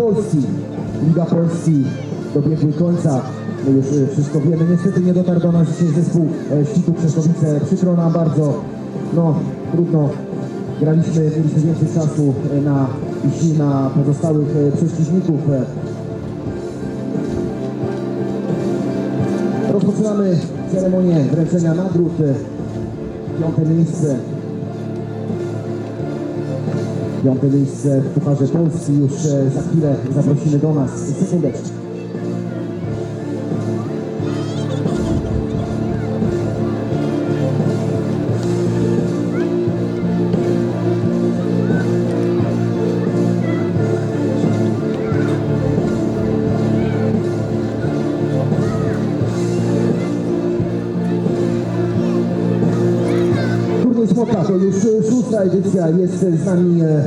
Polski. Liga Polski dobiegły końca. My już e, wszystko wiemy. Niestety nie dotarł do nas dzisiaj zespół e, Ścitu Krzeszowice. Przykro nam bardzo. No, trudno. Graliśmy, mieliśmy więcej czasu e, na na pozostałych przeciwników. E, Rozpoczynamy ceremonię wręczenia nagród. Piąte miejsce. Piąte miejsce w Pucharze Polski. Już e, za chwilę zaprosimy do nas. Sekundeczkę. Turniej Smoka już szósta edycja. Jest z nami e,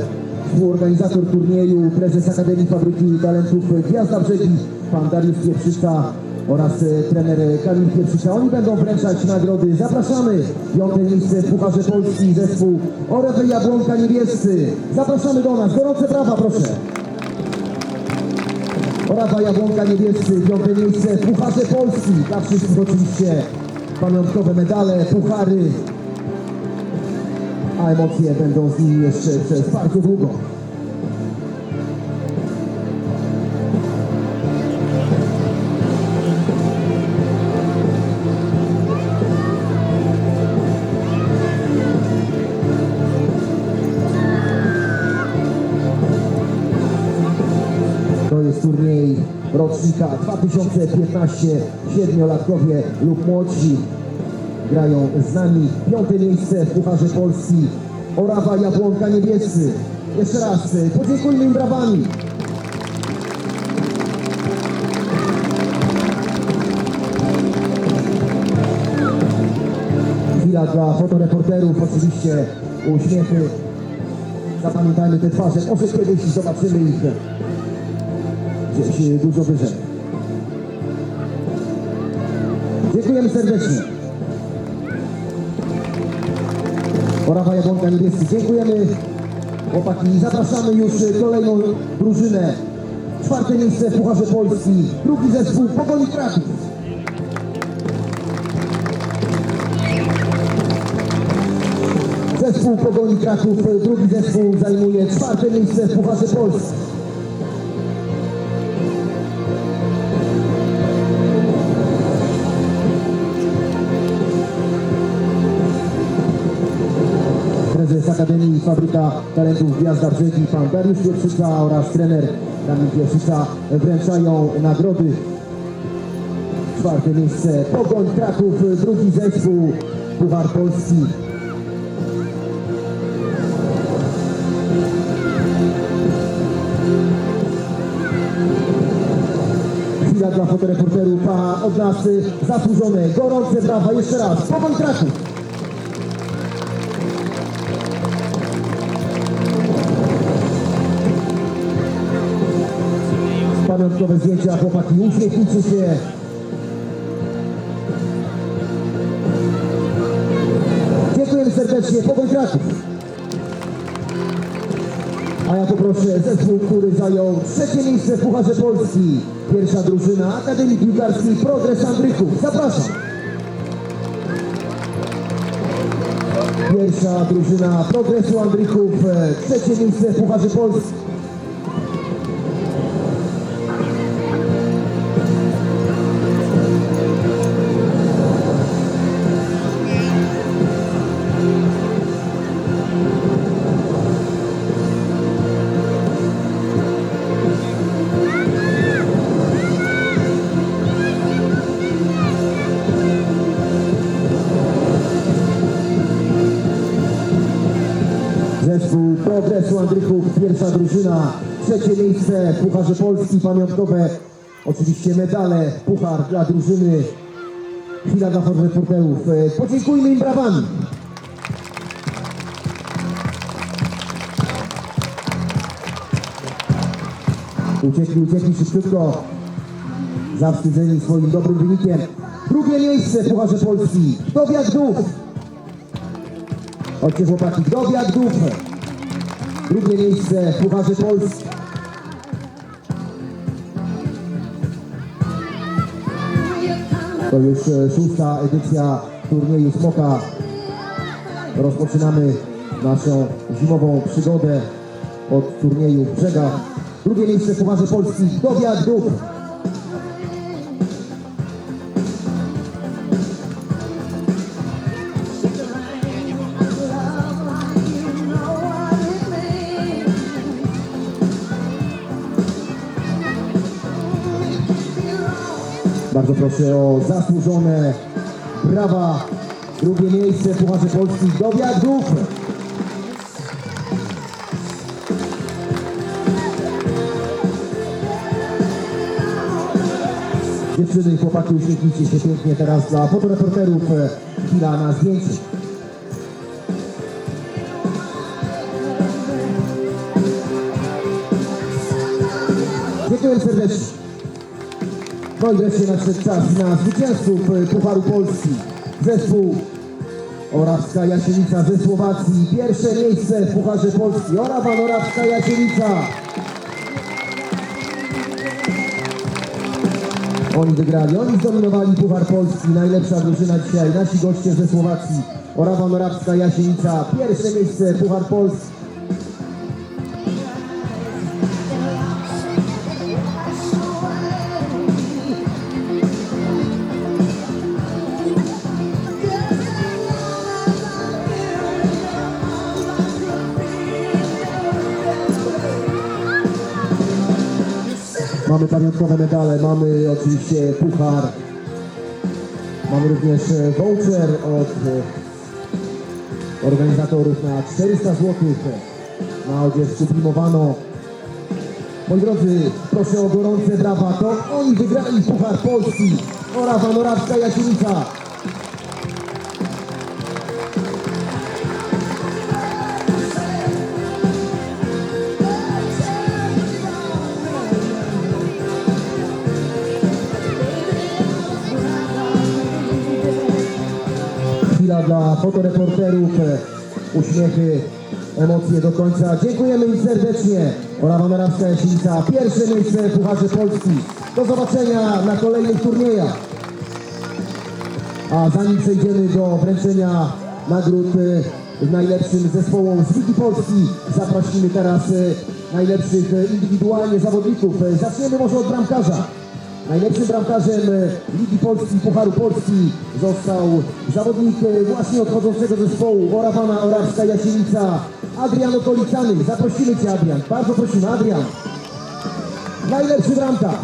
współorganizator turnieju, prezes Akademii Fabryki Talentów Gwiazda Brzegi, pan Dariusz Pieprzysta oraz e, trener Kamil Pieprzysta. Oni będą wręczać nagrody. Zapraszamy. Piąte miejsce w Pucharze Polski zespół Orewy Jabłonka Niebiescy. Zapraszamy do nas. Gorące brawa proszę. Orawa Jabłonka Niebiescy, piąte miejsce w Pucharze Polski. Dla wszystkich oczywiście pamiątkowe medale, puchary, a emocje będą z nimi jeszcze przez bardzo długo. To jest turniej rocznika 2015. Siedmiolatkowie lub młodsi grają z nami. Piąte miejsce w Pucharze Polski. Orawa Jabłonka Niebiescy. Jeszcze raz y, podziękujmy im brawami. Chwila dla fotoreporterów, oczywiście uśmiechy. Zapamiętajmy te twarze, może kiedyś zobaczymy ich gdzieś dużo wyżej. Dziękujemy serdecznie. Orawa Jabłonka Niebiescy. Dziękujemy chłopaki. Zapraszamy już kolejną drużynę. Czwarte miejsce w Pucharze Polski. Drugi zespół Pogoni Kraków. Zespół Pogoni Kraków, drugi zespół zajmuje czwarte miejsce w Pucharze Polski. Akademii Fabryka Talentów Gwiazda Brzegi, pan Dariusz Pieprzyca oraz trener Kamil Pieprzyca wręczają nagrody. Czwarte miejsce Pogoń Kraków, drugi zespół Puchar Polski. Chwila dla fotoreporterów, a od nas zasłużone, gorące brawa, jeszcze raz, Pogoń Kraków. Zdjęcia, chłopaki, uśmiechnijcie się. Dziękujemy serdecznie, Pogoń Kraków. A ja poproszę zespół, który zajął trzecie miejsce w Pucharze Polski. Pierwsza drużyna Akademii Piłkarskiej Progres Andryków. Zapraszam. Pierwsza drużyna Progresu Andrychów, e, trzecie miejsce w Pucharze Polski. Progresu Andrychów, pierwsza drużyna, trzecie miejsce Pucharze Polski, pamiątkowe, oczywiście medale, puchar dla drużyny. Chwila dla reporterów. E, Podziękujmy im brawami. Uciekli, uciekli szybciutko, zawstydzeni swoim dobrym wynikiem. Drugie miejsce Pucharze Polski, Dowiak Dów. Chodźcie chłopaki, Dowiak Dów. Drugie miejsce Pucharze Polski. To już e, szósta edycja turnieju Smoka. Rozpoczynamy naszą zimową przygodę od turnieju w Brzegach. Drugie miejsce Pucharze Polski Dowiad Dób. Bardzo proszę o zasłużone brawa. Drugie miejsce Pucharze Polski Dowiat Duch. Dziewczyny i chłopaki uśmiechnijcie się pięknie teraz dla fotoreporterów. Chwila na zdjęcie. Dziękuję serdecznie. No i wreszcie nadszedł czas na zwycięzców e, Pucharu Polski. Zespół Orawska Jasienica ze Słowacji. Pierwsze miejsce w Pucharze Polski. Orawan Orawska Jasienica. Oni wygrali, oni zdominowali Puchar Polski. Najlepsza drużyna dzisiaj, nasi goście ze Słowacji. Orawa Norabska, Jasienica. Pierwsze miejsce Puchar Polski. Mamy pamiątkowe medale, mamy oczywiście puchar. Mamy również e, voucher od e, organizatorów na 400 zł na odzież sublimowano. Moi drodzy, proszę o gorące brawa. To oni wygrali Puchar Polski. Orawa Norawska Jasienica. Dla fotoreporterów, uśmiechy, emocje do końca. Dziękujemy im serdecznie. Orawa Morawska Jasienica, pierwsze miejsce w Pucharze Polski. Do zobaczenia na kolejnych turniejach. A zanim przejdziemy do wręczenia nagród e, najlepszym zespołom z Ligi Polski, zaprosimy teraz e, najlepszych e, indywidualnie zawodników. Zaczniemy może od bramkarza. Najlepszym bramkarzem e, Ligi Polski, Pucharu Polski został zawodnik e, właśnie odchodzącego zespołu Orawana Orawska Jasienica, Adrian Okolicany. Zaprosimy Cię Adrian, bardzo prosimy Adrian. Najlepszy bramkarz.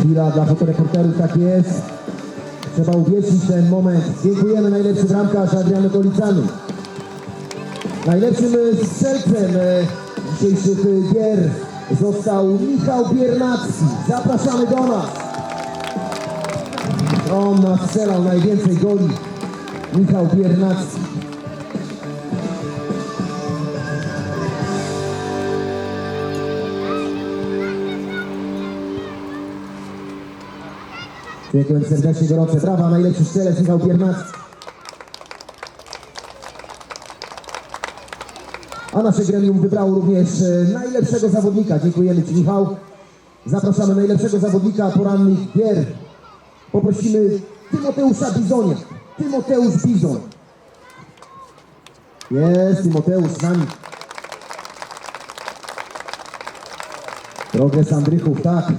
Chwila dla fotoreporterów, tak jest. Trzeba uwiecznić ten moment. Dziękujemy najlepszy bramkarz Adrian Kolicany. Najlepszym e, strzelcem e, dzisiejszych gier został Michał Biernacki. Zapraszamy do nas. On nastrzelał najwięcej goli. Michał Biernacki. Dziękuję serdecznie, gorące brawa. Najlepszy strzelec Michał Biernacki. A nasze gremium wybrało również e, najlepszego zawodnika. Dziękujemy Ci Michał. Zapraszamy najlepszego zawodnika porannych gier. Poprosimy Tymoteusza Bizonia. Tymoteusz Bizon. Jest Tymoteusz z nami. Progres Andrychów, tak.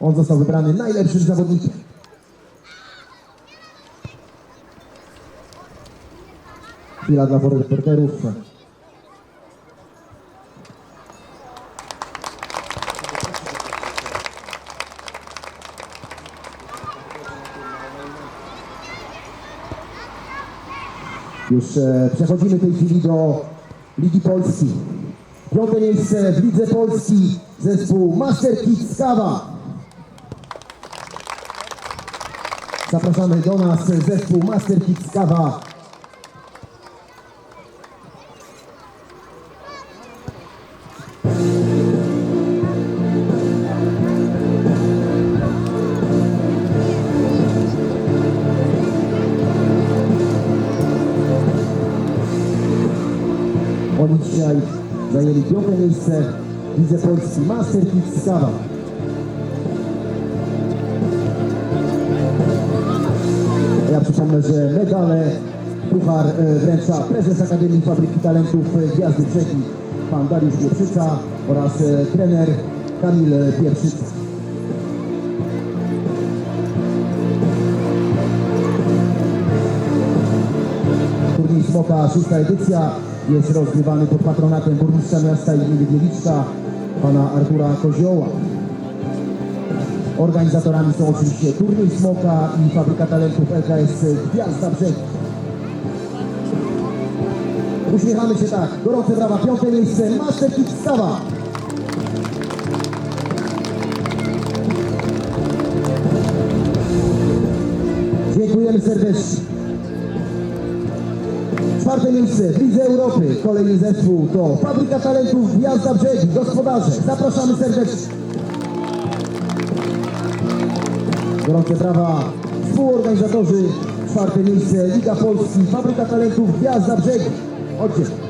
On został wybrany najlepszym zawodnikiem. Chwila dla reporterów. Już e, przechodzimy w tej chwili do Ligi Polski. Piąte miejsce w Lidze Polski zespół Master Kids Kawa. Zapraszamy do nas zespół Master Kids Kawa. Oni dzisiaj zajęli piąte miejsce w Lidze Polski Master Kids Kawa. Ja przypomnę, że medale puchar e, wręcza prezes Akademii Fabryki Talentów e, Gwiazdy Brzegi pan Dariusz Pieprzyca oraz e, trener Kamil Pieprzyca. Turniej Smoka, szósta edycja, jest rozgrywany pod patronatem burmistrza miasta imienia Gliwicza, pana Artura Kozioła. Organizatorami są oczywiście Turniej Smoka i Fabryka Talentów LKS Gwiazda Brzeg. Uśmiechamy się tak. Gorące brawa, piąte miejsce, Master Kick Stawa. Dziękujemy serdecznie. Czwarte miejsce w Lidze Europy. Kolejny zespół to Fabryka Talentów Gwiazda Brzegi, gospodarze. Zapraszamy serdecznie. Gorące brawa współorganizatorzy. Czwarte miejsce Liga Polski, Fabryka Talentów Gwiazda Brzegi. Chodźcie.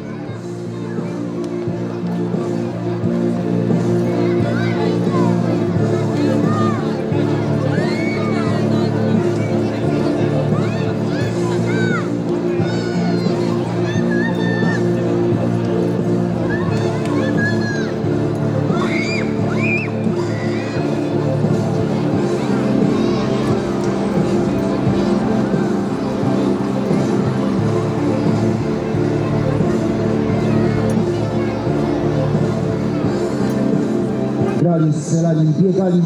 Strzelali, biegali.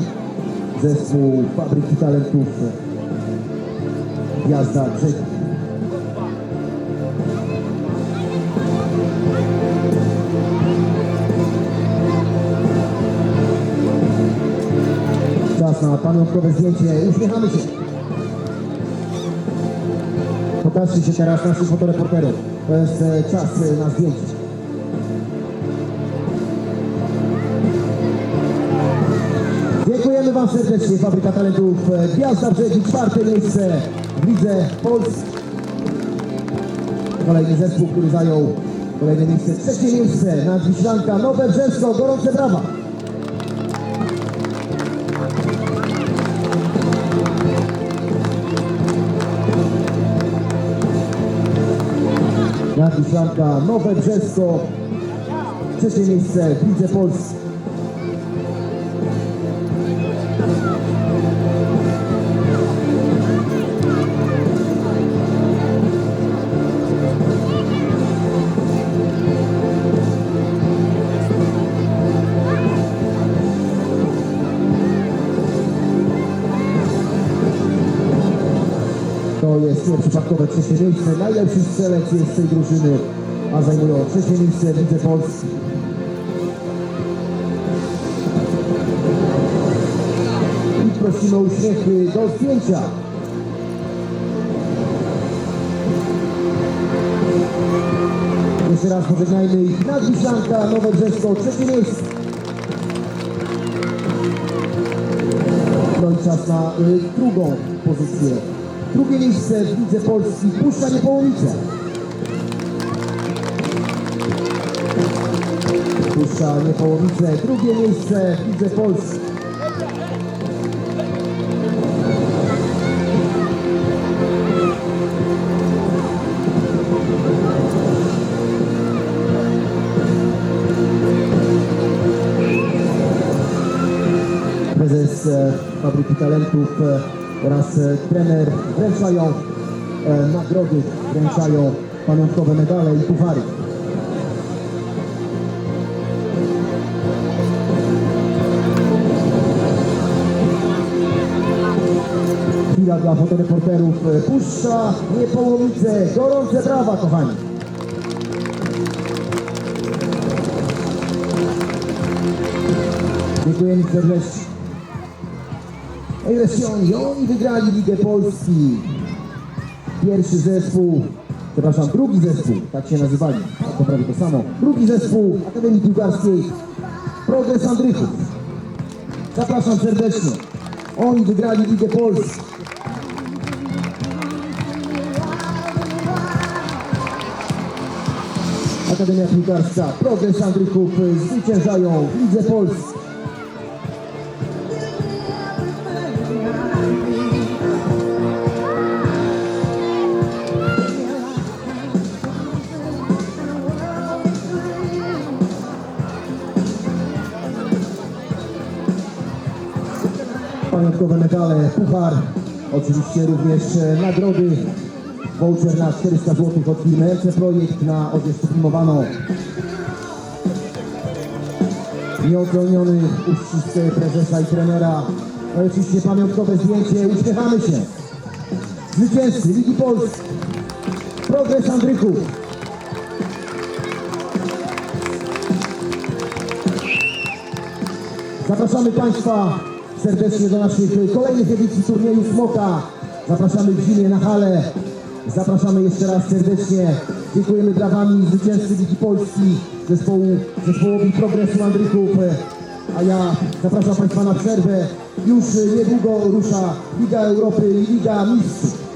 Zespół Fabryki Talentów Gwiazda Brzegi. Czas na pamiątkowe zdjęcie. Uśmiechamy się. Pokażcie się teraz naszym fotoreporterom. To jest e, czas e, na zdjęcie. Dziękujemy Wam serdecznie. Fabryka Talentów e, Gwiazda Brzegi, czwarte miejsce w Lidze Polski. Kolejny zespół, który zajął kolejne miejsce, trzecie miejsce. Nadwiślanka Nowe Brzeszko, gorące brawa. Nadwiślanka Nowe Brzesko, trzecie miejsce w Lidze Polski. Jest nieprzypadkowe trzecie miejsce. Najlepszy strzelec jest z tej drużyny, a zajmują trzecie miejsce Lidze Polski. I prosimy o uśmiechy do zdjęcia. Jeszcze raz pożegnajmy ich. Nadwiślanka, Nowe Brzesko, trzecie miejsce. No i czas na y, drugą pozycję. Drugie miejsce w Lidze Polski, Puszcza Niepołomice. Puszcza Niepołomice, drugie miejsce w Lidze Polski. Prezes e, Fabryki Talentów oraz e, trener wręczają e, nagrody, wręczają pamiątkowe medale i puchary. Chwila dla fotoreporterów. E, Puszcza Niepołomice. Gorące brawa, kochani. Dziękujemy serdecznie. I wreszcie oni, wygrali Ligę Polski. Pierwszy zespół, przepraszam, drugi zespół, tak się nazywali, to prawie to samo. Drugi zespół Akademii Piłkarskiej Progres Andrychów. Zapraszam serdecznie. Oni wygrali Ligę Polski. Akademia Piłkarska Progres Andrychów zwyciężają w Lidze Polski. Medale, puchar, oczywiście również e, nagrody, voucher na 400 zł od firmy LC Projekt na odzież sublimowaną. Nieoceniony uścisk prezesa i trenera. Oczywiście pamiątkowe zdjęcie, uśmiechamy się. Zwycięzcy Ligi Polski, Progres Andrychów. Zapraszamy Państwa serdecznie do naszych kolejnych edycji turnieju Smoka. Zapraszamy w zimie na halę. Zapraszamy jeszcze raz serdecznie. Dziękujemy brawami zwycięzcy Ligi Polski, zespołu, zespołowi Progresu Andrychów. A ja zapraszam Państwa na przerwę. Już niedługo rusza Liga Europy Liga Mistrzów.